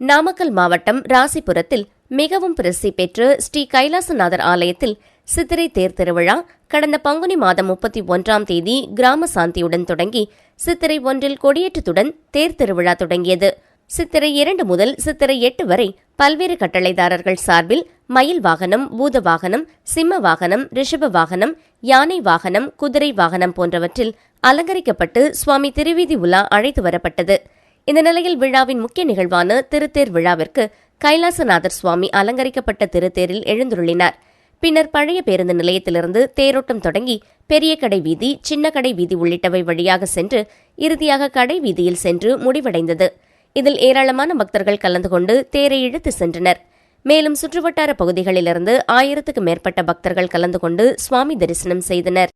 நாமக்கல் மாவட்டம் ராசிபுரத்தில் மிகவும் பிரசித்தி பெற்று ஸ்ரீ கைலாசநாதர் ஆலயத்தில் சித்திரை தேர் திருவிழா கடந்த பங்குனி மாதம் முப்பத்தி ஒன்றாம் தேதி கிராம சாந்தியுடன் தொடங்கி சித்திரை ஒன்றில் கொடியேற்றத்துடன் தேர் திருவிழா தொடங்கியது. சித்திரை இரண்டு முதல் சித்திரை எட்டு வரை பல்வேறு கட்டளைதாரர்கள் சார்பில் மயில் வாகனம் பூத வாகனம் சிம்ம வாகனம் ரிஷப வாகனம் யானை வாகனம் குதிரை வாகனம் போன்றவற்றில் அலங்கரிக்கப்பட்டு சுவாமி திருவீதி உலா அழைத்து வரப்பட்டது. இந்த நிலையில் விழாவின் முக்கிய நிகழ்வான திருத்தேர் விழாவிற்கு கைலாசநாதர் சுவாமி அலங்கரிக்கப்பட்ட திருத்தேரில் எழுந்துள்ளினார். பின்னர் பழைய பேருந்து நிலையத்திலிருந்து தேரோட்டம் தொடங்கி பெரிய கடை வீதி சின்ன கடை வீதி உள்ளிட்டவை வழியாக சென்று இறுதியாக கடை வீதியில் சென்று முடிவடைந்தது. இதில் ஏராளமான பக்தர்கள் கலந்து கொண்டு தேரை இழுத்து சென்றனர். மேலும் சுற்றுவட்டார பகுதிகளிலிருந்து ஆயிரத்துக்கு மேற்பட்ட பக்தர்கள் கலந்து கொண்டு சுவாமி தரிசனம் செய்தனர்.